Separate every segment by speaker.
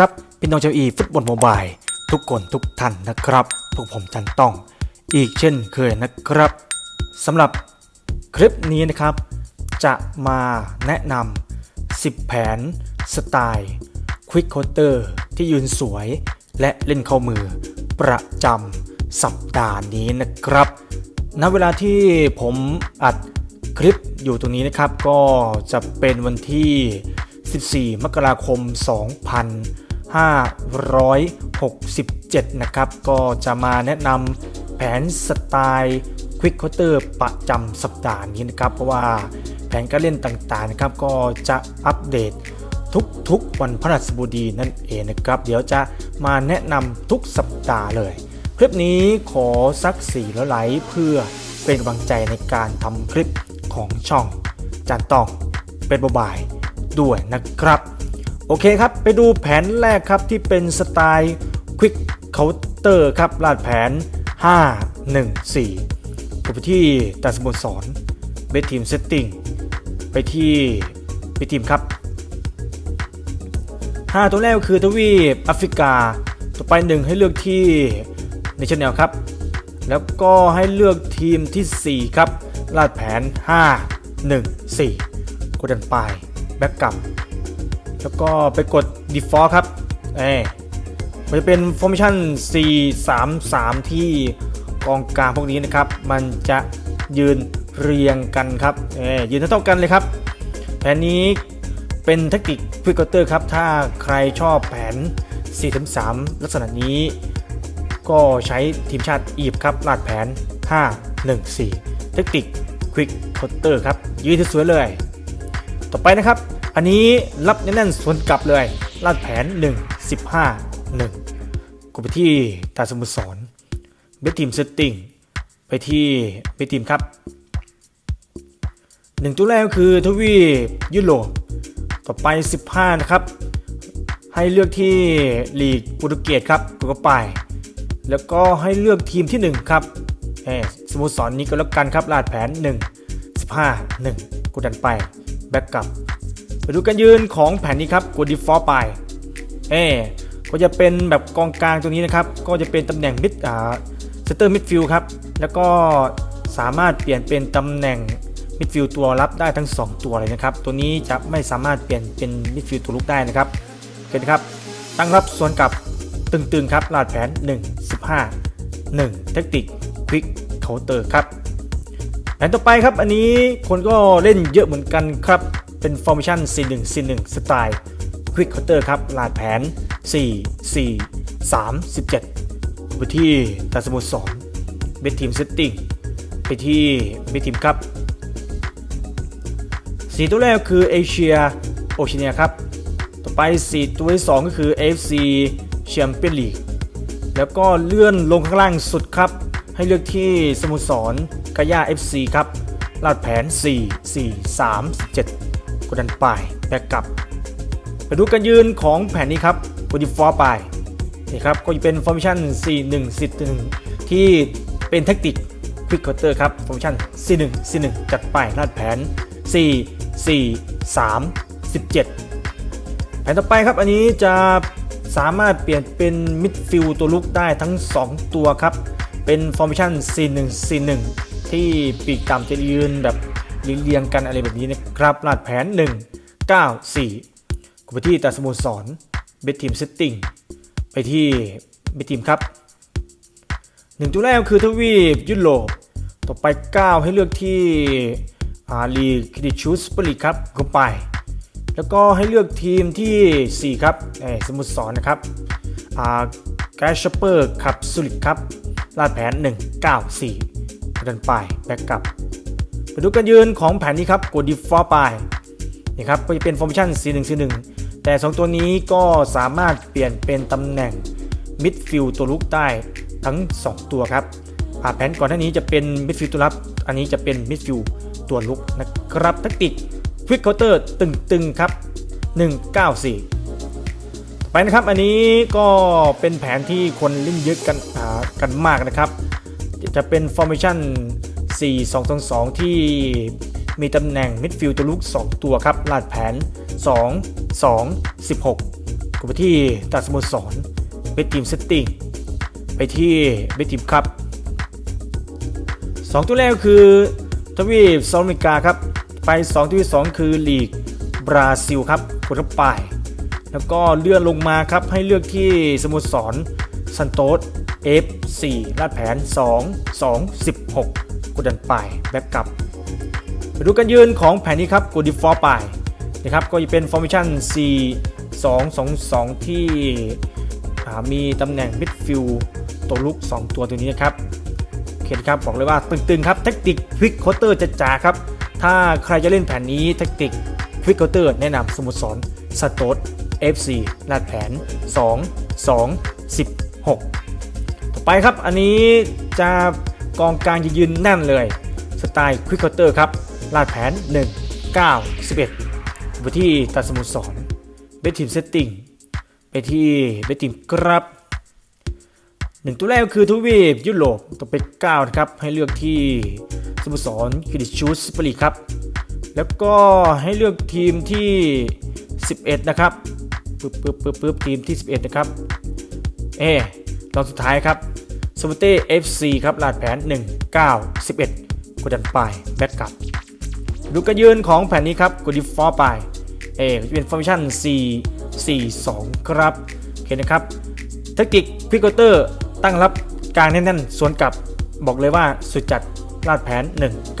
Speaker 1: ครับพี่น้องชาวอีฟุตบอลโมบายทุกคนทุกท่านนะครับ พวกผมจันต้อง อีกเช่นเคยนะครับสำหรับคลิปนี้นะครับ จะมาแนะนำ10 แผนสไตล์ควิกโคเตอร์ที่ยืนสวยและเล่นเข้ามือประจำสัปดาห์นี้นะครับณเวลาที่ผมอัดคลิปอยู่ตรงนี้นะครับ ก็จะเป็นวันที่ 14 มกราคม 2 0 2567 นะครับ ก็จะมาแนะนำแผนสไตล์ควิกโคเตอร์ประจำสัปดาห์นี้นะครับ เพราะว่าแผนการเล่นต่างๆนะครับ ก็จะอัปเดตทุกๆวันพฤหัสบดีนั่นเองนะครับ เดี๋ยวจะมาแนะนำทุกสัปดาห์เลย คลิปนี้ขอสักสี่แล้วไลค์เพื่อเป็นกำลังใจในการทำคลิปของช่องจานต้องเป็นบายด้วยนะครับ โอเคครับ ไปดูแผนแรกครับที่เป็นสไตล์ Quick Counter ครับลาดแผน 5 1 4กดไปที่ตาสโมสรเบสทีมเซตติ้งไปที่เบสทีมครับ 5 ตัวแรกก็คือทวีปแอฟริกา ต่อไป 1 ให้เลือกที่ในชแนลครับ แล้วก็ให้เลือกทีมที่ 4 ครับลาดแผน 5 1 4กดดันไปแบ็กกลับ แล้วก็ไปกด default ครับเอ้มันจะเป็น formation 4 3 3 ที่กองกลางพวกนี้นะครับ มันจะยืนเรียงกันครับเอ้ยืนเท่ากันเลยครับ แผนนี้เป็นแทคติกควิกเตอร์ครับ ถ้าใครชอบแผน 4-3 ลักษณะนี้ ก็ใช้ทีมชาติอียิปต์ครับลาดแผน 5-1-4แทคติกควิกคาน์เตอร์ครับ ยืนสวยเลย ต่อไปนะครับ อันนี้รับแน่นๆสวนกลับเลยลาดแผน 1 15 1กดไปที่ตาสมุทรสอนเบสทีมเซตติ้งไปที่เบสทีมครับหนึ่งตัวแรกก็คือทวีปยุโรปต่อไป 15 นะครับ ให้เลือกที่ลีกโปรตุเกสครับกดไป แล้วก็ให้เลือกทีมที่ 1 ครับเออสโมสรนนี้ก็แล้วกันครับลาดแผน 1 15 1กดดันไป แบ็กกลับ ไปดูกันยืนของแผนนี้ครับกด default ไปเออก็จะเป็นแบบกองกลางตัวนี้นะครับ ก็จะเป็นตำแหน่งมิดอ่าเซนเตอร์มิดฟิลด์ครับ แล้วก็สามารถเปลี่ยนเป็นตำแหน่งมิดฟิลด์ตัวรับได้ทั้ง 2 ตัวเลยนะครับ ตัวนี้จะไม่สามารถเปลี่ยนเป็นมิดฟิลด์ตัวลุกได้นะครับโอเคนะครับ ตั้งรับส่วนกับตึงๆครับลาดแผน 1 15 1แทคติกควิกเคาน์เตอร์ครับแผนต่อไปครับอันนี้คนก็เล่นเยอะเหมือนกันครับ เป็น formation C1 C1 สไตล์ Quick Counter ครับลาดแผน 4 4 3 17 ไปที่ตาสโมุทรสอนเบสทีมเซตติ้งไปที่เบสทีมครับสีตัวแรกคือเอเชียโอเชียครับ ต่อไปสีตัวที่ 2 ก็คือ AFC Champions League แล้วก็เลื่อนลงข้างล่างสุดครับ ให้เลือกที่สโมุทรสอนกายา FC ครับลาดแผน 4 4 3 7 กดดันไปแบกกลับไปดูกันยืนของแผนนี้ครับกด default ไปนี่ครับก็จะเป็น formation 4 1 4 1ที่เป็นแทคติก quick counter ครับ formation 4 1 4 1จัดไปลาดแผน 4 4 3 17 แผนต่อไปครับอันนี้จะสามารถเปลี่ยนเป็นมิดฟิลตัวลุกได้ทั้ง 2 ตัวครับ เป็น formation 4 1 4 1ที่ปีกต่ำจะยืนแบบ เรียงกันอะไรแบบนี้นะครับลาดแผน 1 9 4กดไปที่ตาสโมสรเบสทีมเซตติ้งไปที่เบสทีมครับหนึ่งตัวแรกคือทวีปยุโรปต่อไป 9 ให้เลือกที่อาลีคิดิชูสปริครับเข้าไป แล้วก็ให้เลือกทีมที่ 4 ครับเอ่อสมุทรสอนนะครับอาแกชเปอร์ครับสุลิครับลาดแผน 194 เดินไป แบ็กกลับ ไปดูกันยืนของแผนนี้ครับกด default ไปนี่ครับก็จะเป็น formation C1 C1 แต่ 2 ตัวนี้ก็สามารถเปลี่ยนเป็นตำแหน่ง midfield ตัวลุกได้ทั้ง 2 ตัวครับอ่าแผนก่อนหน้านี้จะเป็น midfield ตัวรับ อันนี้จะเป็น midfield ตัวลุกนะครับแทคติก quick counter ตึงๆครับ 194 ไปนะครับ อันนี้ก็เป็นแผนที่คนเล่นเยอะกันอ่ากันมากนะครับ จะเป็น formation 4 2 2 2 ที่มีตำแหน่ง midfield ตัวลุก 2 ตัวครับลาดแผน 2 2 16กดไปที่ตัดสโมสรเบทีมเซตติ้งไปที่เบทีมครับสองตัวแรกคือทวีปซาอุดิอาระเมริกาครับ ไป2ตัวที่2คือลีกบราซิลครับกดเข้าไป แล้วก็เลื่อนลงมาครับให้เลือกที่สโมสรซันโตส F4 ลาดแผน 2 2 16 กดดันไปแบ็กกลับไปดูกันยืนของแผนนี้ครับกดดีฟอร์ไปนะครับก็จะเป็นฟอร์มชั่น 4 2 2 2 ที่อ่มีตำแหน่งมิดฟิลตัวลุก 2 ตัวตัวนี้นะครับโอเคครับบอกเลยว่าตึงๆครับแท็กติกควิกโคเตอร์จะจ๋าครับ ถ้าใครจะเล่นแผนนี้แท็กติกควิกโคเตอร์แนะนำสมุทรสอนสโตด FC ลาดแผน 2 2 16 ต่อไปครับอันนี้จะ กองกลางจะยืนแน่นเลย สไตล์ควิกเคาน์เตอร์ครับลาดแผน 1 9 11ไปที่ตัดสมุทรสอนเบสทีมเซตติ้งไปที่เบสทีมครับหนึ่งตัวแรกคือทวีปยุโรปตัวเป็น9นะครับให้เลือกที่สมุทรสอนคิดิชูสปรีครับ แล้วก็ให้เลือกทีมที่ 11 นะครับปึ๊บปึ๊บปึ๊บปึ๊บทีมที่ 11 นะครับ เอรอบสุดท้ายครับ สมุเต้ FC ครับลาดแผน 1 9 11กดดันไปแบ็กกลับดูกระยืนของแผนนี้ครับกดดิฟฟอร์ไปเอจะเป็นฟอร์มชั่น 4 4 2 ครับโอเคนะครับแทคติกพิกเตอร์ตั้งรับกลางแน่นๆ สวนกลับบอกเลยว่าสุดจัดลาดแผน 1 9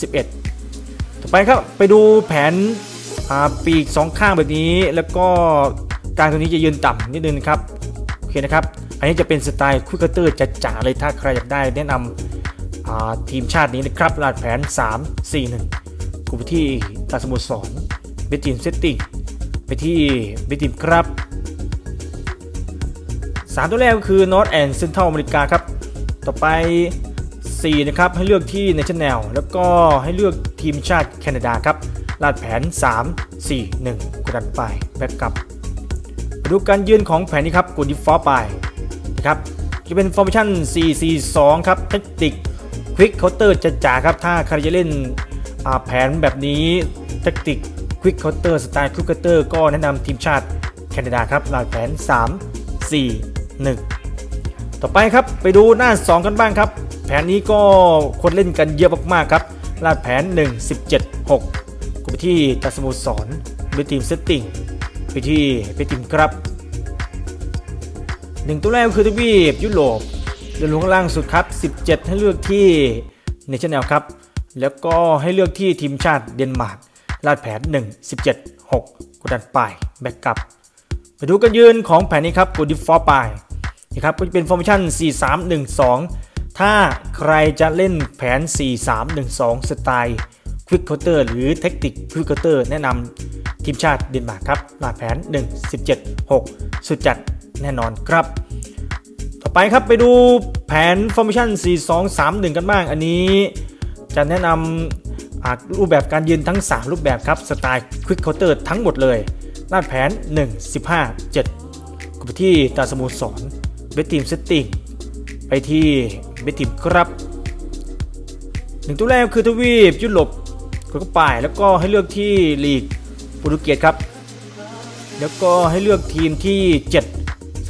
Speaker 1: 11 ต่อไปครับไปดูแผนปีกสองข้างแบบนี้ แล้วก็กลางตัวนี้จะยืนต่ำนิดนึงครับโอเคนะครับ อันนี้จะเป็นสไตล์คุยเตอร์จ๋าๆเลยถ้าใครอยากได้แนะนำทีมชาตินี้นะครับลาดแผน 3 4 1กูไปที่ตาสมุทรสอนเบทีมเซตติ้งไปที่เบทีมครับสามตัวแรกก็คือ North and Central อเมริกาครับ ต่อไป 4 นะครับ ให้เลือกที่ National แล้วก็ให้เลือกทีมชาติแคนาดาครับลาดแผน 3 4 1กดดันไปแบ็กกลับดูการยืนของแผนนี้ครับกดดิฟอร์ไป นะครับจะเป็นฟอร์มชั่น 4-4-2 ครับเทคนิคควิกเคาน์เตอร์จะจ๋าครับ ถ้าใครจะเล่นแผนแบบนี้เทคนิคควิกเคาน์เตอร์สไตล์ควิกเคาน์เตอร์ก็แนะนำทีมชาติแคนาดาครับลาดแผน 3 4 1 ต่อไปครับไปดูหน้า 2 กันบ้างครับ แผนนี้ก็คนเล่นกันเยอะมากๆครับลาดแผน 1 17 6 กูไปที่ตัดสมุทรสอนไปทีมเซตติ้งไปที่ไปทีมครับ หนึ่งตัวแรกคือทวีปยุโรปเดินลงข้างล่างสุดครับ 17 ให้เลือกที่เนชั่นแนลครับ แล้วก็ให้เลือกที่ทีมชาติเดนมาร์กลาดแผน 1 17 6กดดันไปแบ็กกลับไปดูกันยืนของแผนนี้ครับกดดิฟฟอร์ไปนะครับก็จะเป็นฟอร์มชั่น 4 3 1 2 ถ้าใครจะเล่นแผน 4 3 1 2 สไตล์ควิกเคาน์เตอร์หรือเทคนิคควิกเคาน์เตอร์แนะนำทีมชาติเดนมาร์กครับลาดแผน 1 17 6 สุดจัด แน่นอนครับ ต่อไปครับไปดูแผนฟอร์มชั่น4 2 3 1 กันบ้าง อันนี้จะแนะนำรูปแบบการยืนทั้ง 3 รูปแบบครับ สไตล์ควิกเคาน์เตอร์ทั้งหมดเลยลาดแผน 1 15 7ก็ไปที่ตาสโมุทรสอนเบสทีมเซตติ้งไปที่เบสทีมครับหนึ่งตัวแรกคือทวีปยุโรปกดเข้าไปแล้วก็ให้เลือกที่ลีกโปรตุเกสครับ แล้วก็ให้เลือกทีมที่ 7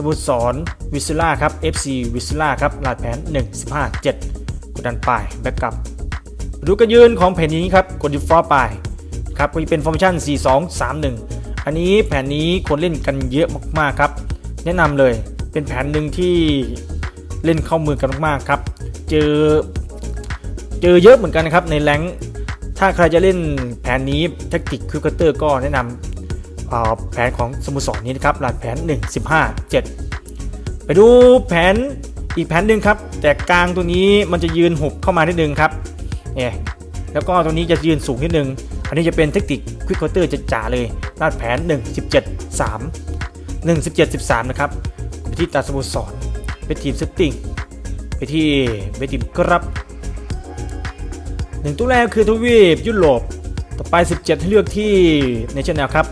Speaker 1: โมุทรสอนวิสล่าครับ FC วิสล่าครับลาดแผน 1 15 7 กดดันไปแบ็กกลับดูกันยืนของแผ่นนี้ครับกดดิฟฟอร์ไปครับก็จะเป็นฟอร์มชั่น 4 2 3 1 อันนี้แผนนี้คนเล่นกันเยอะมากๆครับ แนะนำเลยเป็นแผนหนึ่งที่เล่นเข้ามือกันมากๆครับ เจอเจอเยอะเหมือนกันนะครับในแรงถ้าใครจะเล่นแผนนี้แทคติกควิกเตอร์ก็แนะนำ แผนของสโมุทรสอนนี้นะครับหลักแผน 1 15 7 ไปดูแผนอีกแผนหนึ่งครับ แต่กลางตัวนี้มันจะยืนหุบเข้ามานิดนึงครับเนี่ยแล้วก็ตัวนี้จะยืนสูงนิดนึง อันนี้จะเป็นเทคนิคควิกคาน์เตอร์จะจ๋าเลยลาดแผน 1 17 3 1 17 13 นะครับไปที่ตาสโมุทรสอนไปทีมเซตติ้งไปที่ไปทีมครับหนึ่งตัวแรกคือทวีปยุโรปต่อไป 17 ให้เลือกที่ในชแนลครับ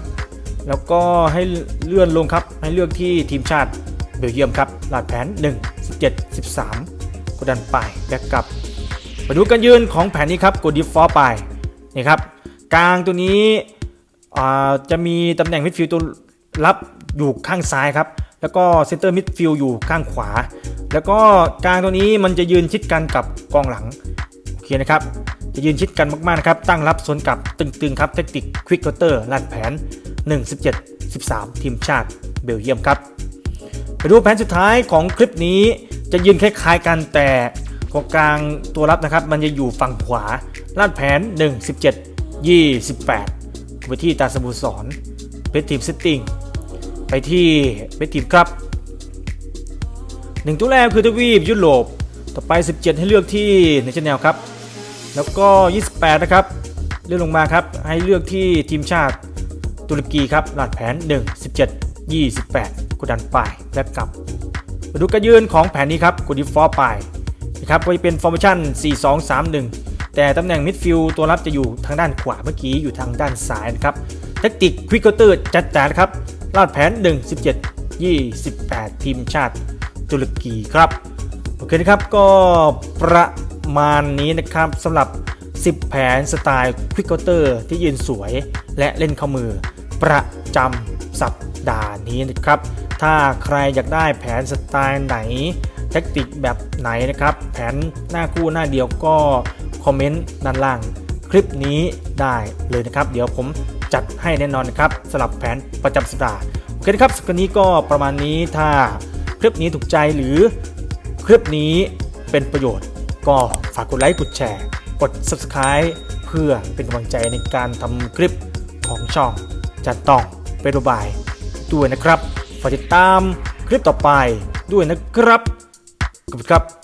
Speaker 1: แล้วก็ให้เลื่อนลงครับ ให้เลือกที่ทีมชาติเบลเยียมครับลาดแผน 1 17 13กดดันไปแบ็กกลับมาดูกันยืนของแผนนี้ครับกดดิฟอร์ไปนี่ครับกลางตัวนี้อ่าจะมีตำแหน่งมิดฟิลด์ตัวรับอยู่ข้างซ้ายครับ แล้วก็เซนเตอร์มิดฟิลด์อยู่ข้างขวา แล้วก็กลางตัวนี้มันจะยืนชิดกันกับกองหลังโอเคนะครับ จะยืนชิดกันมากๆนะครับ ตั้งรับสวนกลับตึงๆครับเทคนิคควิกเคาน์เตอร์ลาดแผน 1 17 13 ทีมชาติเบลเยียมครับ ไปดูแผนสุดท้ายของคลิปนี้จะยืนคล้ายๆกันแต่กองกลางตัวรับนะครับ มันจะอยู่ฝั่งขวาลาดแผน 1 17 28 ไปที่ตาสมุสรเบสทีมเซตติ้งไปที่เบสทีมครับหนึ่งตัวแรกคือทวีปยุโรปต่อไป 17 ให้เลือกที่ในชแนลครับ แล้วก็ 28 นะครับ เลื่อนลงมาครับ ให้เลือกที่ทีมชาติ ตุรกีครับลาดแผน 1 17 28กดดันไปและกลับมาดูการยืนของแผนนี้ครับกดดิฟอร์ไปนะครับก็จะเป็นฟอร์มชั่น 4 2 3 1 แต่ตำแหน่งมิดฟิลด์ตัวรับจะอยู่ทางด้านขวาเมื่อกี้อยู่ทางด้านซ้ายนะครับแทคติกควิกเกอร์เตอร์จัดจานครับลาดแผน 1 17 28 ทีมชาติตุรกีครับ โอเคนะครับก็ประมาณนี้นะครับสำหรับ 10 แผนสไตล์ควิกเกอร์เตอร์ที่ยืนสวยและเล่นเข้ามือ ประจำสัปดาห์นี้นะครับ ถ้าใครอยากได้แผนสไตล์ไหน แทคติกแบบไหนนะครับ แผนหน้าคู่หน้าเดียวก็คอมเมนต์ด้านล่าง คลิปนี้ได้เลยนะครับ เดี๋ยวผมจัดให้แน่นอนนะครับสำหรับแผนประจำสัปดาห์โอเคนะครับสำหรับวันนี้ก็ประมาณนี้ถ้าคลิปนี้ถูกใจหรือคลิปนี้เป็นประโยชน์ ก็ฝากกดไลค์กดแชร์ กด Subscribe เพื่อเป็นกำลังใจในการทำคลิปของช่อง จัดต้องเป็นรูบายด้วยนะครับฝากติดตามคลิปต่อไปด้วยนะครับขอบคุณครับ